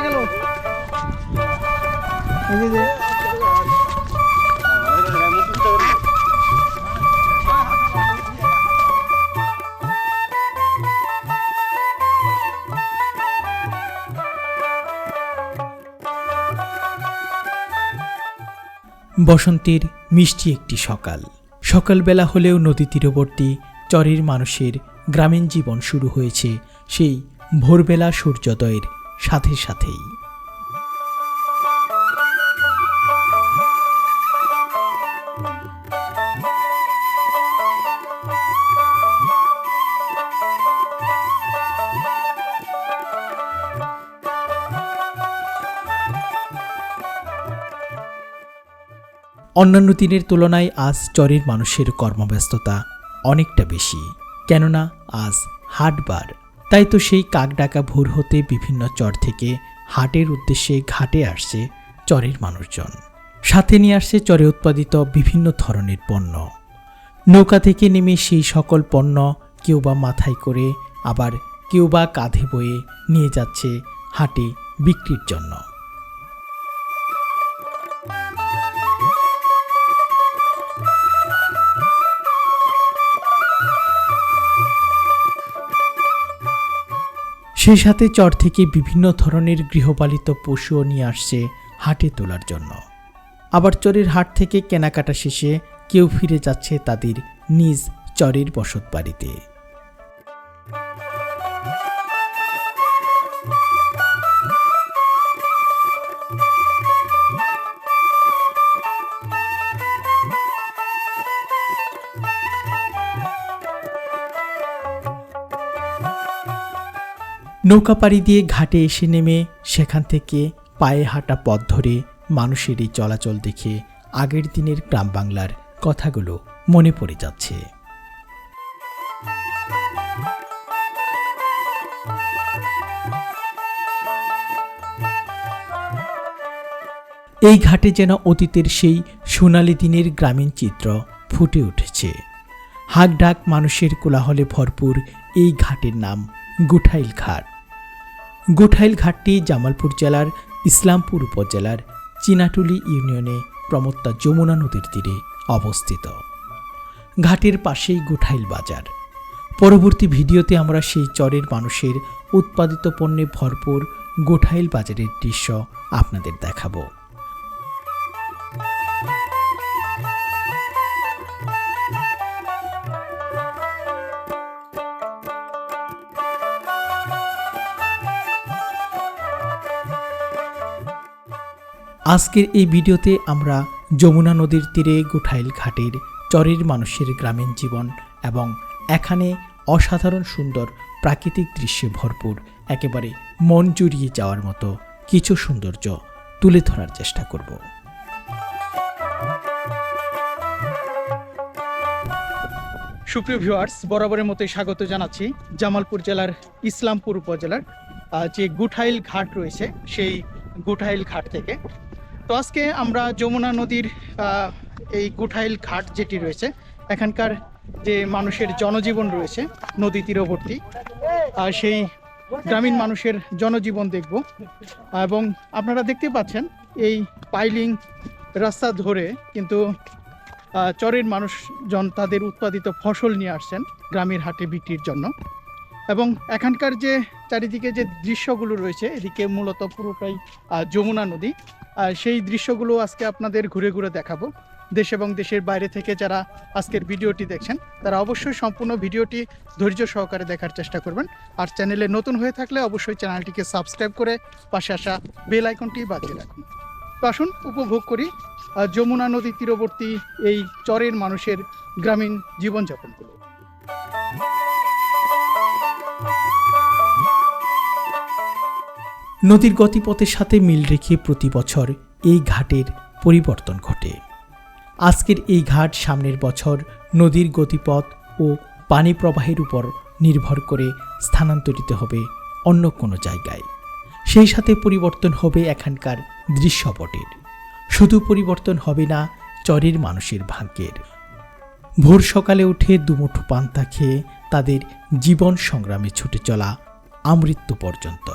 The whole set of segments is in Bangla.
গেল। বসন্তের মিষ্টি একটি সকাল। সকালবেলা হলেও নদী তীরবর্তী চরের মানুষের গ্রামীণ জীবন শুরু হয়েছে সেই ভোরবেলা সূর্যোদয়ের সাথে সাথেই। অন্যান্য দিনের তুলনায় আজ চরের মানুষের কর্মব্যস্ততা অনেকটা বেশি। কেননা আজ হাটবার। তাই তো সেই কাকডাকা ভোর হতে বিভিন্ন চর থেকে হাটের উদ্দেশ্যে ঘাটে আসছে চরের মানুষজন। সাথে নিয়ে আসছে চরে উৎপাদিত বিভিন্ন ধরনের পণ্য। নৌকা থেকে নেমে সেই সকল পণ্য কেউ বা মাথায় করে আবার কেউ বা কাঁধে বয়ে নিয়ে যাচ্ছে হাটে বিক্রির জন্য। সেই সাথে চর থেকে বিভিন্ন ধরনের গৃহপালিত পশুও নিয়ে আসছে হাটে তোলার জন্য। আবার চরের হাট থেকে কেনাকাটা শেষে কেউ ফিরে যাচ্ছে তাদের নিজ চরের বসত বাড়িতে নৌকা পাড়ি দিয়ে ঘাটে এসে নেমে সেখান থেকে পায়ে হাঁটা পথ ধরে মানুষের এই চলাচল দেখে আগের দিনের গ্রাম বাংলার কথাগুলো মনে পড়ে যাচ্ছে। এই ঘাটে যেন অতীতের সেই সোনালি দিনের গ্রামীণ চিত্র ফুটে উঠেছে। হাক ডাক মানুষের কোলাহলে ভরপুর এই ঘাটের নাম গুঠাইল ঘাট। গুঠাইল ঘাটটি জামালপুর জেলার ইসলামপুর উপজেলার চিনাটুলি ইউনিয়নে প্রমত্তা যমুনা নদীর তীরে অবস্থিত। ঘাটের পাশেই গোঠাইল বাজার। পরবর্তী ভিডিওতে আমরা সেই চরের মানুষের উৎপাদিত পণ্যে ভরপুর গোঠাইল বাজারের দৃশ্য আপনাদের দেখাবো। আজকের এই ভিডিওতে আমরা যমুনা নদীর তীরে গুঠাইল ঘাটের চরের মানুষের গ্রামীণ জীবন এবং এখানে অসাধারণ সুন্দর প্রাকৃতিক দৃশ্যে ভরপুর, একেবারে মন জুড়িয়ে যাওয়ার মতো কিছু সৌন্দর্য তুলে ধরার চেষ্টা করব। সুপ্রিয় ভিউয়ার্স বরাবরের মতোই স্বাগত জানাচ্ছি জামালপুর জেলার ইসলামপুর উপজেলার যে গুঠাইল ঘাট রয়েছে, সেই গুঠাইল ঘাট থেকে তো আজকে আমরা যমুনা নদীর এই গুঠাইল ঘাট যেটি রয়েছে, এখানকার যে মানুষের জনজীবন রয়েছে, নদী তীরবর্তী, আর সেই গ্রামীণ মানুষের জনজীবন দেখব। এবং আপনারা দেখতে পাচ্ছেন, এই পাইলিং রাস্তা ধরে কিন্তু চরের মানুষজন তাদের উৎপাদিত ফসল নিয়ে আসছেন গ্রামের হাটে বিক্রির জন্য। এবং এখানকার যে চারিদিকে যে দৃশ্যগুলো রয়েছে, এদিকে মূলত পুরোটাই যমুনা নদী। সেই দৃশ্যগুলো আজকে আপনাদের ঘুরে ঘুরে দেখাবো। দেশ এবং দেশের বাইরে থেকে যারা আজকের ভিডিওটি দেখছেন, তারা অবশ্যই সম্পূর্ণ ভিডিওটি ধৈর্য সহকারে দেখার চেষ্টা করবেন। আর চ্যানেলে নতুন হয়ে থাকলে অবশ্যই চ্যানেলটিকে সাবস্ক্রাইব করে পাশে আসা বেল আইকনটি বাজিয়ে রাখুন। তো আসুন, উপভোগ করি যমুনা নদী তীরবর্তী এই চরের মানুষের গ্রামীণ জীবনযাপনগুলো। নদীর গতিপথের সাথে মিল রেখে প্রতি বছর এই ঘাটের পরিবর্তন ঘটে। আজকের এই ঘাট সামনের বছর নদীর গতিপথ ও পানি প্রবাহের উপর নির্ভর করে স্থানান্তরিত হবে অন্য কোনো জায়গায়। সেই সাথে পরিবর্তন হবে এখানকার দৃশ্যপটের। শুধু পরিবর্তন হবে না, চরের মানুষের ভাগ্যের। ভোর সকালে উঠে দুমুঠো পান্তা খেয়ে তাদের জীবন সংগ্রামে ছুটে চলা আমৃত্যু পর্যন্ত।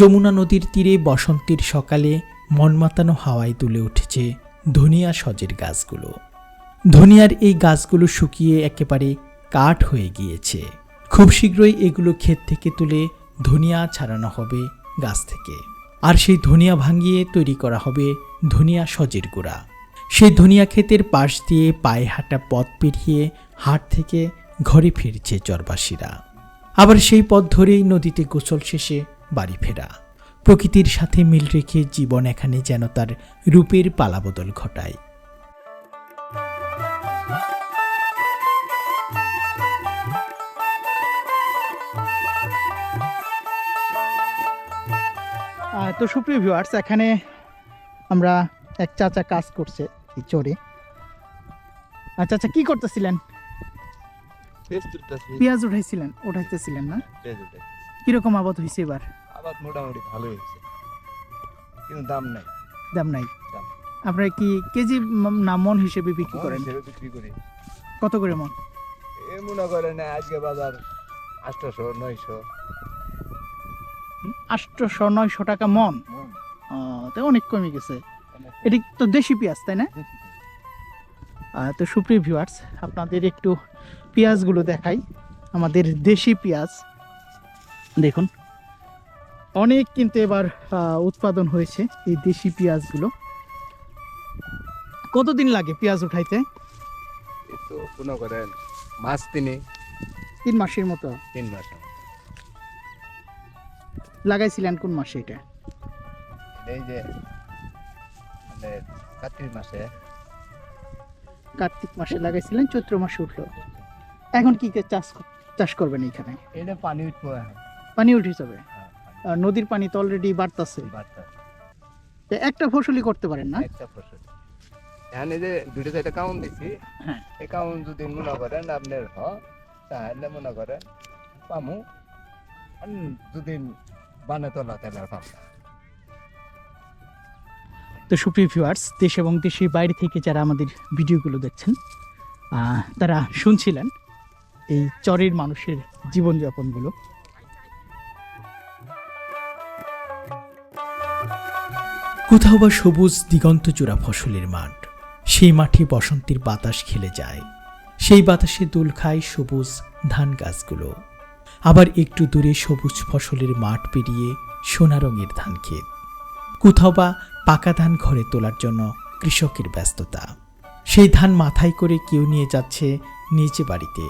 যমুনা নদীর তীরে বসন্তের সকালে মনমাতানো হাওয়ায় তুলে উঠেছে ধনিয়া সজের গাছগুলো। ধনিয়ার এই গাছগুলো শুকিয়ে একেবারে কাঠ হয়ে গিয়েছে। খুব শীঘ্রই এগুলো ক্ষেত থেকে তুলে ধনিয়া ছাড়ানো হবে গাছ থেকে। আর সেই ধনিয়া ভাঙিয়ে তৈরি করা হবে ধনিয়া সজের গুঁড়া। সেই ধনিয়া ক্ষেতের পাশ দিয়ে পায়ে হাঁটা পথ পেরিয়ে হাট থেকে ঘরে ফিরছে চরবাসীরা। আবার সেই পথ ধরেই নদীতে গোসল শেষে বাড়ি ফেরা। প্রকৃতির সাথে মিল রেখে জীবন এখানে যেন তার রূপের পালাবদল ঘটায়। তো সুপ্রিয় ভিউয়ার্স এখানে আমরা এক চাচা কাজ করছে এই চরে। আর চাচা কি করতেছিলেন? পেঁয়াজ উঠাইছিলেন উঠাইতেছিলেন না? কীরকম আবাদ হয়েছে এবার? আবার মোটামুটি ভালো হয়েছে। কিন্তু দাম নাই। দাম নাই। আপনারা কি কেজি না মন হিসেবে বিক্রি করেন? বিক্রি করি। কত করে মন? এ মনে করেন আজকে বাজার আটশোশো নয়শো। আটশোশো নয়শো টাকা মন? তো অনেক কমে গেছে। এটি তো দেশি পেঁয়াজ তাই না? তো সুপ্রিয় ভিউয়ার্স আপনাদের একটু পেঁয়াজগুলো দেখাই। আমাদের দেশি পেঁয়াজ। দেখুন। অনেক কিন্তু এবার উৎপাদন হয়েছে এই দেশি পেঁয়াজগুলো। কতদিন লাগে পেঁয়াজ উঠাইতে? মনে করেন মাস তিনে তিন মাসের মতো। তিন মাস লাগাইছিলেন কোন মাসে এটা? এই যে মানে কার্তিক মাসে। কার্তিক মাসে লাগাইছিলেন চৈত্র মাসে উঠল। এখন কি চাষ চাষ করবেন এখানে এটা পানি উঠবো পানি উঠে যাবে? নদীর পানি তো অলরেডি বাড়তাছে। তো একটা ফসলই করতে পারেন না? একটা ফসল। এখানে যে দুটো চারটা কাউন্ট দিছি হ্যাঁ। এই যদি মনে করেন আপনার হ তাহলে মনে করেন পামু। যদি বানে তোলা তাহলে আর তো সুপ্রিয় ভিউয়ার্স দেশ এবং দেশের বাইরে থেকে যারা আমাদের ভিডিওগুলো দেখছেন আহ, তারা শুনছিলেন এই চরের মানুষের জীবনযাপনগুলো। কোথাও বা সবুজ দিগন্তচূড়া ফসলের মাঠ। সেই মাঠে বসন্তের বাতাস খেলে যায়। সেই বাতাসে দোল খায় সবুজ ধান গাছগুলো। আবার একটু দূরে সবুজ ফসলের মাঠ পেরিয়ে সোনা রঙের ধান ক্ষেত। কোথাও বা পাকা ধান ঘরে তোলার জন্য কৃষকের ব্যস্ততা। সেই ধান মাথায় করে কেউ নিয়ে যাচ্ছে নিচে বাড়িতে।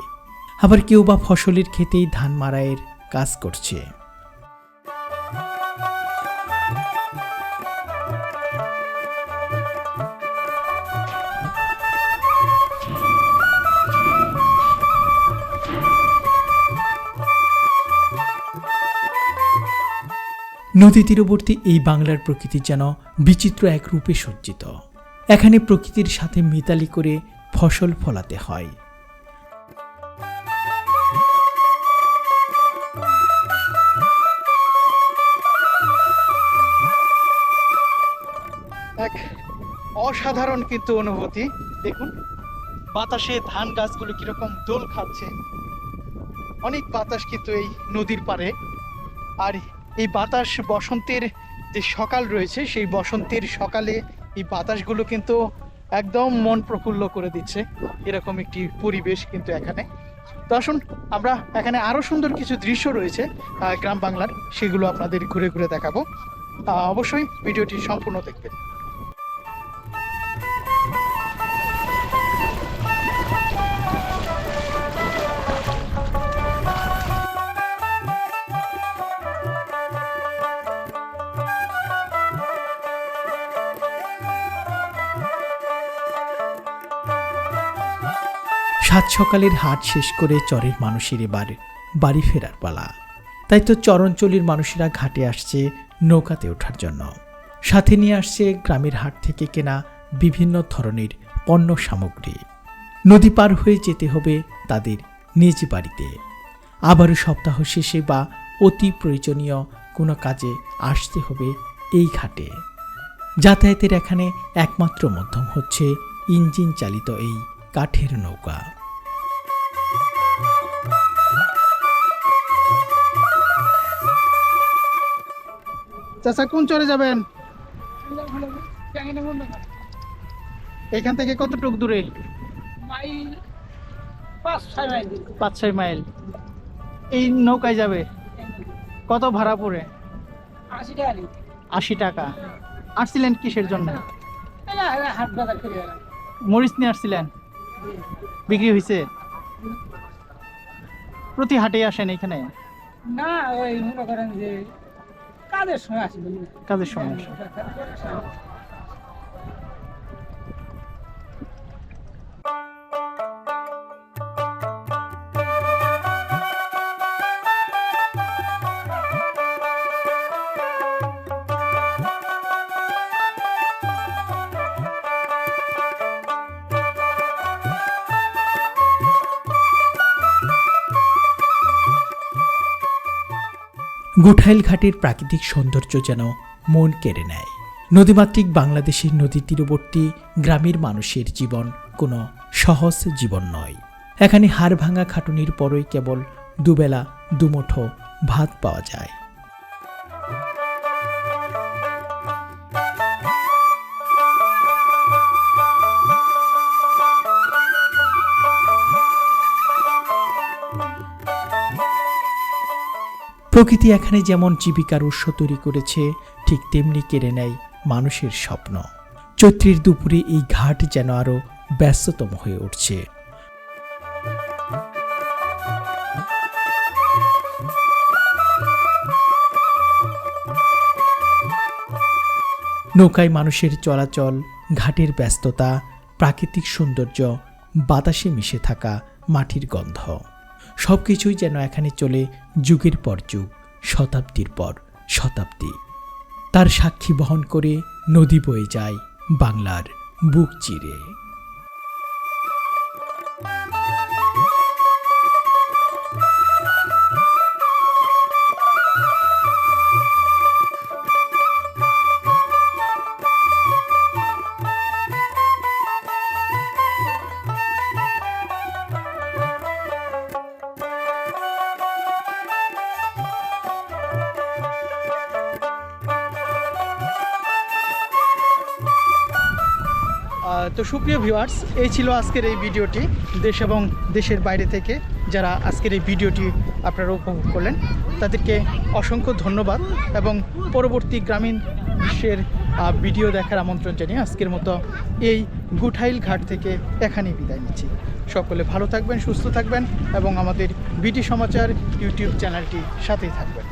আবার কেউ বা ফসলের ক্ষেতেই ধান মারাইয়ের কাজ করছে। নদী তীরবর্তী এই বাংলার প্রকৃতি যেন বিচিত্র এক রূপে সজ্জিত। এখানে প্রকৃতির সাথে মিতালি করে ফসল ফলাতে হয়। এক অসাধারণ কিন্তু অনুভূতি। দেখুন, বাতাসে ধান গাছগুলো কীরকম দোল খাচ্ছে। অনেক বাতাস কিন্তু এই নদীর পারে আর এই বাতাস বসন্তের যে সকাল রয়েছে, সেই বসন্তের সকালে এই বাতাসগুলো কিন্তু একদম মন প্রফুল্ল করে দিচ্ছে। এরকম একটি পরিবেশ কিন্তু এখানে। তো আসুন, আমরা এখানে আরও সুন্দর কিছু দৃশ্য রয়েছে গ্রাম বাংলার। সেগুলো আপনাদের ঘুরে ঘুরে দেখাবো। অবশ্যই ভিডিওটি সম্পূর্ণ দেখবেন। সাত সকালের হাট শেষ করে চরের মানুষের এবার বাড়ি ফেরার পালা। তাই তো চরঞ্চলের মানুষেরা ঘাটে আসছে নৌকাতে ওঠার জন্য। সাথে নিয়ে আসছে গ্রামের হাট থেকে কেনা বিভিন্ন ধরনের পণ্য সামগ্রী। নদী পার হয়ে যেতে হবে তাদের নিজ বাড়িতে। আবারও সপ্তাহ শেষে বা অতি প্রয়োজনীয় কোনো কাজে আসতে হবে এই ঘাটে। যাতায়াতের এখানে একমাত্র মাধ্যম হচ্ছে ইঞ্জিন চালিত এই কাঠের নৌকা। চাচা, কোন চরে যাবেন? এখান থেকে কতটুক দূরে? পাঁচ, ছয় মাইল। এই নৌকায় যাবে? কত ভাড়া পড়ে? আশি টাকা। আসছিলেন কিসের জন্য? মরিচ নিয়ে আসছিলেন? বিক্রি হয়েছে প্রতি হাটে আসেন এখানে? না, ওই মনে করেন যে কাজের সময় আসি কাজের সময়? গুঠাইল ঘাটের প্রাকৃতিক সৌন্দর্য যেন মন কেড়ে নেয়। নদীমাতৃক বাংলাদেশের নদী তীরবর্তী গ্রামের মানুষের জীবন কোনো সহজ জীবন নয়। এখানে হাড় ভাঙা খাটুনির পরই কেবল দুবেলা, দুমুঠো ভাত পাওয়া যায়। প্রকৃতি এখানে যেমন জীবিকার উৎস তৈরি করেছে, ঠিক তেমনি কেড়ে নেয় মানুষের স্বপ্ন। চৈত্রের দুপুরে এই ঘাট যেন আরও ব্যস্ততম হয়ে উঠছে। নৌকায় মানুষের চলাচল, ঘাটের ব্যস্ততা, প্রাকৃতিক সৌন্দর্য, বাতাসে মিশে থাকা মাটির গন্ধ। সব কিছুই যেন এখানে চলে যুগের পর যুগ, শতাব্দীর পর শতাব্দী। তার সাক্ষী বহন করে নদী বয়ে যায় বাংলার বুক চিরে। তো সুপ্রিয় ভিউয়ার্স এই ছিল আজকের এই ভিডিওটি দেশ এবং দেশের বাইরে থেকে যারা আজকের এই ভিডিওটি আপনারা উপভোগ করলেন, তাদেরকে অসংখ্য ধন্যবাদ এবং পরবর্তী গ্রামীণ বিশ্বের ভিডিও দেখার আমন্ত্রণ জানিয়ে আজকের মতো এই গুঠাইল ঘাট থেকে এখানেই বিদায় নিচ্ছি। সকলে ভালো থাকবেন, সুস্থ থাকবেন এবং আমাদের বিটি সমাচার ইউটিউব চ্যানেলটি সাথেই থাকবেন।